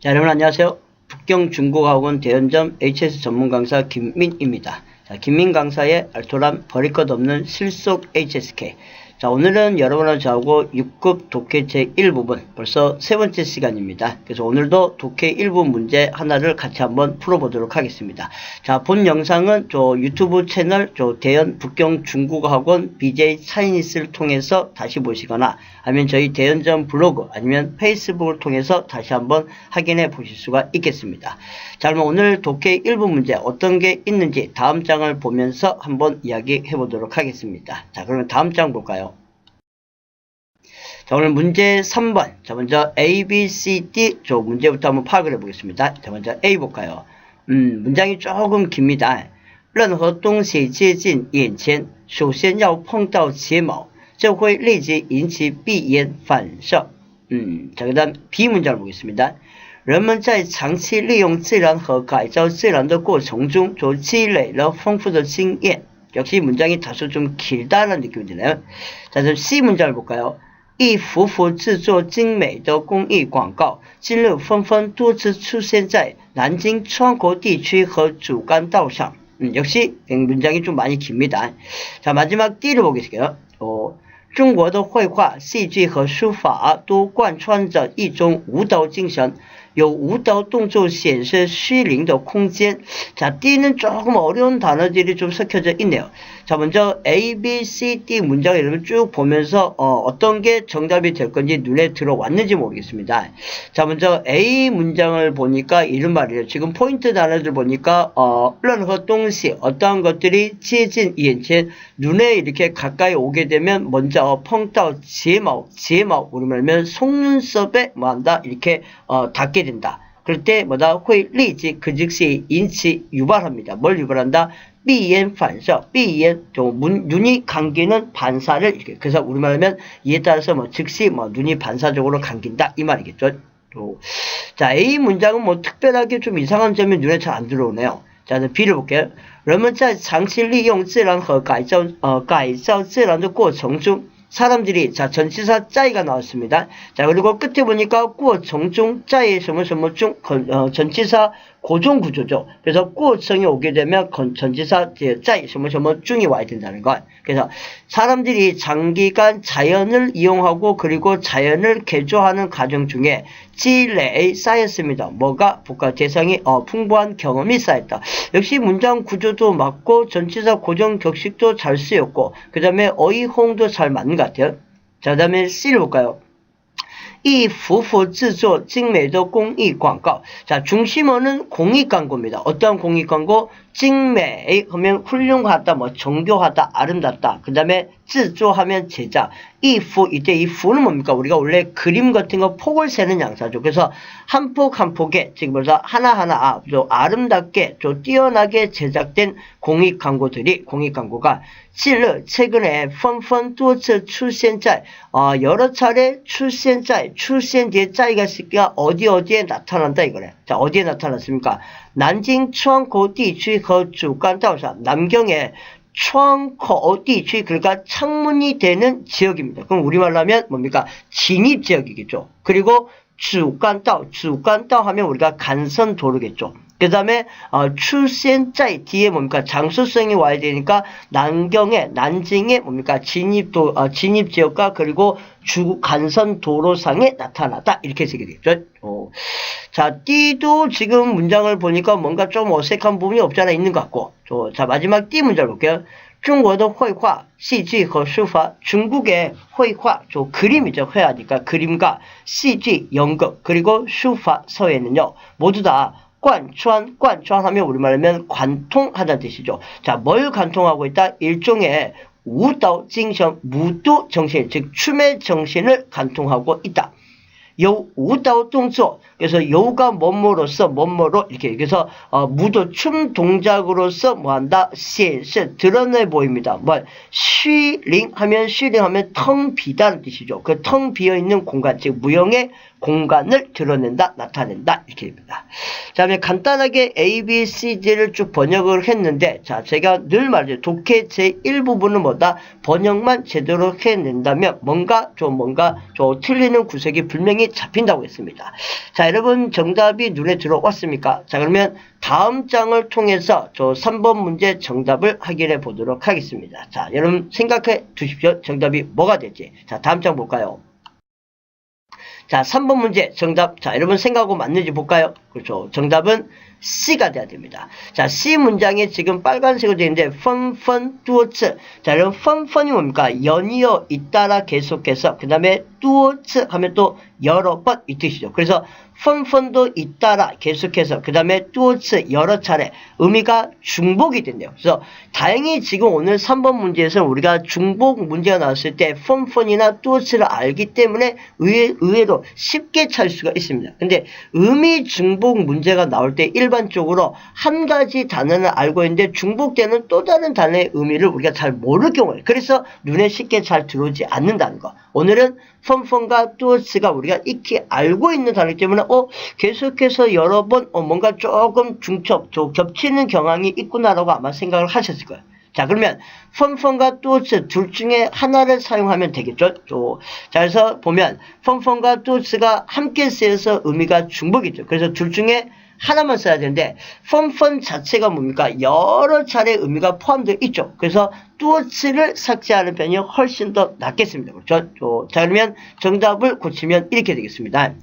자, 여러분 안녕하세요. 북경 중국어학원 대연점 HS 전문 강사 김민입니다. 자, 김민 강사의 알토란 버릴 것 없는 실속 HSK. 자, 오늘은 여러분하고 저하고 6급 독해 제1부분 벌써 세 번째 시간입니다. 그래서 오늘도 독해 1부 문제 하나를 같이 한번 풀어보도록 하겠습니다. 자, 본 영상은 저 유튜브 채널 저 대연 북경 중국어학원 BJ 차이니스를 통해서 다시 보시거나 아니면 저희 대연점 블로그 아니면 페이스북을 통해서 다시 한번 확인해 보실 수가 있겠습니다. 자, 그럼 오늘 독해 1부 문제 어떤 게 있는지 다음 장을 보면서 한번 이야기해 보도록 하겠습니다. 자, 그러면 다음 장 볼까요? 자, 오늘 문제 3번. 자, 먼저 A, B, C, D. 저 문제부터 한번 파악을 해보겠습니다. 자, 먼저 A 볼까요? 음, 문장이 조금 깁니다. 任何东西接近眼前，首先要碰到睫毛，这会立即引起闭眼反射。 음, 자, 그 다음 B 문장을 보겠습니다. 人们在长期利用自然和改造自然的过程中，所积累了丰富的经验。 역시 문장이 다소 좀 길다는 느낌이 드네요. 자, 그럼 C 문장을 볼까요? 一幅幅制作精美的公益广告，今日纷纷多次出现在南京川口地区和主干道上。 음, 역시 문장이 좀 많이 깁니다. 자, 마지막 D를 보겠습니다. 어, 中国的绘画、戏剧和书法都贯穿着一种舞蹈精神， 有舞蹈动作显示虚灵的空间。 자, D는 조금 어려운 단어들이 좀 섞여져 있네요. 자, 먼저 A, B, C, D 문장을 이렇게 쭉 보면서 어, 떤게 정답이 될 건지 눈에 들어왔는지 모르겠습니다. 자, 먼저 A 문장을 보니까 이런 말이에요. 지금 포인트 단어들 보니까 어, 任何东西 어떠한 것들이 接近眼前 눈에 이렇게 가까이 오게 되면 먼저 펑따 제마오 제마오 우리말하면 속눈썹에 뭐한다 이렇게 어, 닿게 된다. 그럴 때 뭐다 회立即그 즉시 인치 유발합니다. 뭘 유발한다? 闭眼反射, 闭眼 눈이 감기는 반사를 이렇게 그래서 우리말하면 이에 따라서 뭐 즉시 뭐 눈이 반사적으로 감긴다 이 말이겠죠. 또, 자 A 문장은 뭐 특별하게 좀 이상한 점이 눈에 잘 안 들어오네요. 자, B를 볼게요. 人们在长期利用自然和改造呃改造自然的过程中 사람들이 자 전치사 짜이가 나왔습니다. 자 그리고 끝에 보니까 구어 정중 짜이 뭐, 뭐, 스물스물중 어, 전치사 고정 구조죠. 그래서 꽃성이 오게 되면 전지사 제자 뭐뭐뭐 중이 와야 된다는 것. 그래서 사람들이 장기간 자연을 이용하고 그리고 자연을 개조하는 과정 중에 찌레에 쌓였습니다. 뭐가 국가 재성이 어, 풍부한 경험이 쌓였다. 역시 문장 구조도 맞고 전치사 고정 격식도 잘 쓰였고 그 다음에 어이홍도 잘 맞는 것 같아요. 자 다음에 씨를 볼까요? 一幅幅制作精美的公益广告. 자, 중심어는 공익 광고입니다. 어떠한 공익 광고? 精美 하면 훌륭하다, 뭐 정교하다, 아름답다. 그 다음에 制作 하면 제작. 이 부, 이때 이 부는 뭡니까? 우리가 원래 그림 같은 거 폭을 세는 양사죠. 그래서 한 폭 한 폭에 지금 벌써 하나하나 아, 저 아름답게 저 뛰어나게 제작된 공익 광고들이 공익 광고가 실로 최근에 펀펀 도츠 출센짤 어, 여러 차례 출센짤 출센 뒤에 짜이가 있으니까 어디 어디에 나타난다 이거래. 자 어디에 나타났습니까? 난징 추앙고 디주의 거주간 다우사 남경에 窗口 地区 그러니까 창문이 되는 지역입니다. 그럼 우리말로 하면 뭡니까? 진입 지역이겠죠. 그리고 주간道, 주간道하면 우리가 간선 도로겠죠. 그 다음에 어, 출센자의 뒤에 뭡니까 장수성이 와야 되니까 난경에 난징에 뭡니까 진입도 어, 진입 지역과 그리고 주 간선 도로상에 나타나다 이렇게 쓰게되겠죠. 어. 자, 띠도 지금 문장을 보니까 뭔가 좀 어색한 부분이 없잖아 있는 것 같고. 자, 마지막 띠 문제를 볼게요. 중국의 회화, 시지, 허수화, 중국의 회화, 저 그림이죠. 회화니까 그림과 시지, 연극, 그리고 수화, 서예는요. 모두 다 관천, 관천하면 우리말하면 관통하다는 뜻이죠. 자, 뭘 관통하고 있다? 일종의 우도 정신, 무도 정신, 즉 춤의 정신을 관통하고 있다. 요 우다오 동조 그래서 요가 뭐뭐로서 뭐뭐로 이렇게 그래서 어, 무도 춤 동작으로서 뭐한다 시시 드러내 보입니다. 뭐 쉬링 하면 쉬링 하면 텅 비다는 뜻이죠. 그 텅 비어 있는 공간 즉 무형의 공간을 드러낸다, 나타낸다 이렇게 됩니다. 자, 그다음에 간단하게 A, B, C, D를 쭉 번역을 했는데 자, 제가 늘 말해요. 독해 제 1부분은 뭐다? 번역만 제대로 해낸다면 뭔가 좀 뭔가 좀 틀리는 구색이 분명히 잡힌다고 했습니다. 자, 여러분 정답이 눈에 들어왔습니까? 자, 그러면 다음 장을 통해서 저 3번 문제 정답을 확인해 보도록 하겠습니다. 자, 여러분 생각해 두십시오. 정답이 뭐가 될지. 자, 다음 장 볼까요? 자, 3번 문제 정답. 자, 여러분 생각하고 맞는지 볼까요? 그렇죠. 정답은 C가 돼야 됩니다. 자, C 문장에 지금 빨간색으로 되어 있는데 펀펀 뚜어츠. 자, 여러분 펀펀이 뭡니까? 연이어 잇따라 계속해서 그 다음에 뚜어츠 하면 또 여러 번 이 뜻이죠. 그래서 펀펀도 잇따라 계속해서 그 다음에 뚜어츠 여러 차례 의미가 중복이 된대요. 그래서 다행히 지금 오늘 3번 문제에서 우리가 중복 문제가 나왔을 때 펀펀이나 뚜어츠를 알기 때문에 의외, 의외로 쉽게 찾을 수가 있습니다. 근데 의미 중복 문제가 나올 때 일반적으로 한 가지 단어는 알고 있는데 중복되는 또 다른 단어의 의미를 우리가 잘 모를 경우에 그래서 눈에 쉽게 잘 들어오지 않는다는 거. 오늘은 펀펀과 뚜어츠가 우리가 익히 알고 있는 단어이기 때문에 어 계속해서 여러 번 어, 뭔가 조금 중첩, 좀 겹치는 경향이 있구나라고 아마 생각을 하셨을 거예요. 자 그러면 펀펀과 뚜어츠 둘 중에 하나를 사용하면 되겠죠. 또, 자 그래서 보면 펀펀과 뚜어츠가 함께 쓰여서 의미가 중복이죠. 그래서 둘 중에 하나만 써야 되는데 펀펀 자체가 뭡니까? 여러 차례 의미가 포함되어 있죠. 그래서 뚜어츠를 삭제하는 편이 훨씬 더 낫겠습니다. 그렇죠? 또, 자 그러면 정답을 고치면 이렇게 되겠습니다.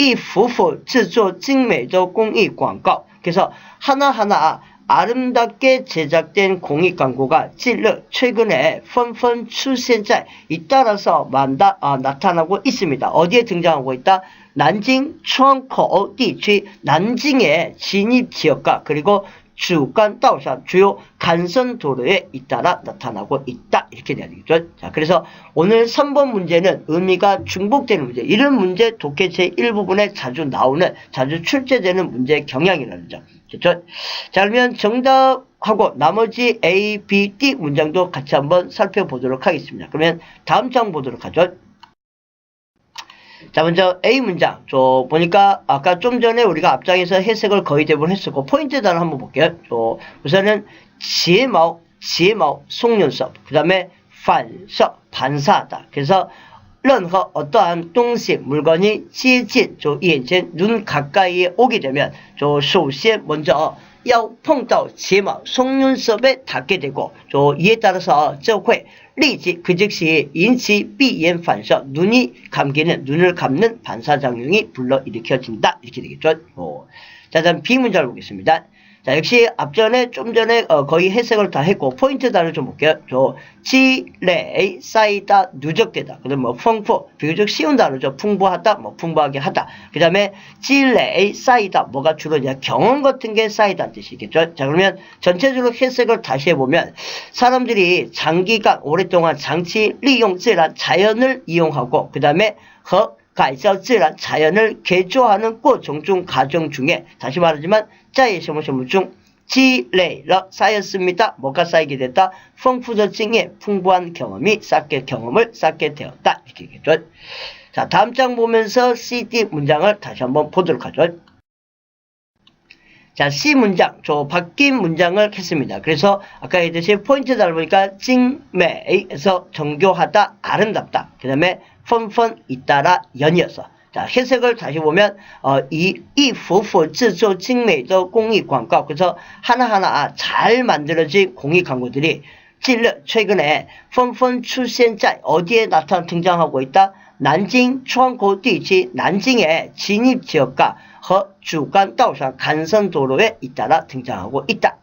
一幅幅制作精美的公益广告. 그래서 하나하나 아름답게 제작된 공익 광고가 찔러 최근에 펀펀 출센자 잇따라서 만다, 아, 나타나고 있습니다. 어디에 등장하고 있다? 난징 추앙커地区 난징의 진입 지역과 그리고 주간 다오산 주요 간선 도로에 잇따라 나타나고 있다 이렇게 되겠죠. 자, 그래서 오늘 3번 문제는 의미가 중복되는 문제. 이런 문제 독해 제 1부분에 자주 나오는 자주 출제되는 문제의 경향이라는 점. 됐죠? 자, 그러면 정답하고 나머지 A, B, D 문장도 같이 한번 살펴보도록 하겠습니다. 그러면 다음 장 보도록 하죠. 자, 먼저 A 문장. 저, 보니까 아까 좀 전에 우리가 앞장에서 해석을 거의 대부분 했었고, 포인트 단어 한번 볼게요. 저, 우선은 지혜마오, 지혜마오, 속눈썹. 그 다음에 반서, 반사하다. 그래서, 任何 어떠한 동시 물건이 接近 저眼前 눈 가까이에 오게 되면 저 首先 먼저 要碰到睫毛 속눈썹에 닿게 되고 저 이에 따라서 就会 리지 그 즉시 인치 비엔 반사 눈이 감기는 눈을 감는 반사작용이 불러일으켜진다 이렇게 되겠죠. 어. 자 다음 비문자를 보겠습니다. 자, 역시 앞전에 좀 전에 어, 거의 해석을 다 했고 포인트 단어 좀 볼게요. 저 지레 쌓이다 누적되다. 그다음 뭐 풍부 비교적 쉬운 단어죠. 풍부하다, 뭐 풍부하게 하다. 그다음에 지레 쌓이다 뭐가 주로 이제 경험 같은 게 쌓이다 뜻이겠죠. 자 그러면 전체적으로 해석을 다시 해보면 사람들이 장기간 오랫동안 장치 리용, 쓰라 자연을 이용하고 그다음에 허 改造 자연, 자연을 개조하는 꽃 종종 과정 중에 다시 말하지만 자의 시험 중 지레러 쌓였습니다. 뭐가 쌓이게 됐다? 풍부저징의 풍부한 경험이 쌓게 경험을 쌓게 되었다. 이렇게 얘기죠. 자 다음 장 보면서 CD 문장을 다시 한번 보도록 하죠. 자, C 문장, 저 바뀐 문장을 했습니다. 그래서 아까 했듯이 포인트 달보니까 찡매에서 정교하다, 아름답다. 그 다음에 펀펀 잇따라 연이어서. 자, 해석을 다시 보면 어, 이, 이 부부 지조 찡매도 공익 광고. 그래서 하나하나 잘 만들어진 공익 광고들이 찔러 최근에 펀펀 출신 짤 어디에 나타나 등장하고 있다? 난징의 진입 지역과 허 주간 다오산 간선 도로에 잇따라 등장하고 있다.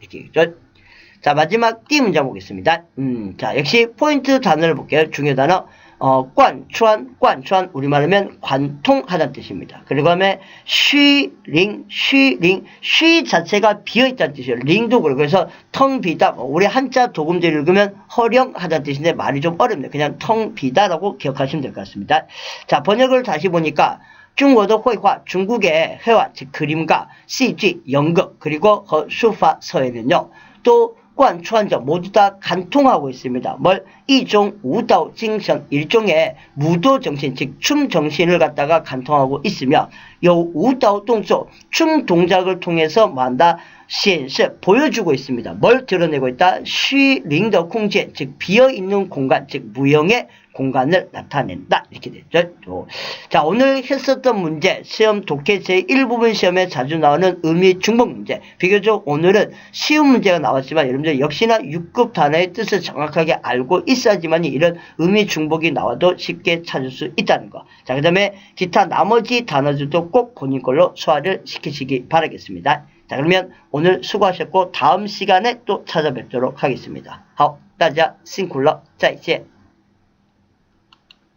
자, 마지막 D 문장 보겠습니다. 음, 자, 역시 포인트 단어를 볼게요. 중요 단어. 어, 관추안, 관추안, 우리말하면 관통하다는 뜻입니다. 그리고 다음에 쉬 링, 쉬 링, 쉬 자체가 비어있다는 뜻이에요. 링도 그렇고, 그래서 텅 비다, 뭐 우리 한자 도금대를 읽으면 허령하다는 뜻인데 말이 좀 어렵네요. 그냥 텅 비다라고 기억하시면 될 것 같습니다. 자, 번역을 다시 보니까 중국의绘画, 중국의 회화, 즉 그림과 CG, 연극, 그리고 어, 수파 서에는요. 또 관, 추한자 모두 다 간통하고 있습니다. 뭘? 이종 우다오精神 일종의 무도 정신, 즉 춤 정신을 갖다가 간통하고 있으며 요 우다오 동조 춤 동작을 통해서 뭐한다? 显示 보여주고 있습니다. 뭘 드러내고 있다? 쉬링더 콩제 즉 비어있는 공간 즉 무형의 공간을 나타낸다 이렇게 됐죠. 자 오늘 했었던 문제 시험 독해 제1부분 시험에 자주 나오는 의미 중복 문제 비교적 오늘은 쉬운 문제가 나왔지만 여러분들 역시나 6급 단어의 뜻을 정확하게 알고 있어야지만 이런 의미 중복이 나와도 쉽게 찾을 수 있다는 거. 자그 다음에 기타 나머지 단어들도 꼭 본인 걸로 소화를 시키시기 바라겠습니다. 자, 그러면 오늘 수고하셨고 다음 시간에 또 찾아뵙도록 하겠습니다. 好，大家辛苦了，再见。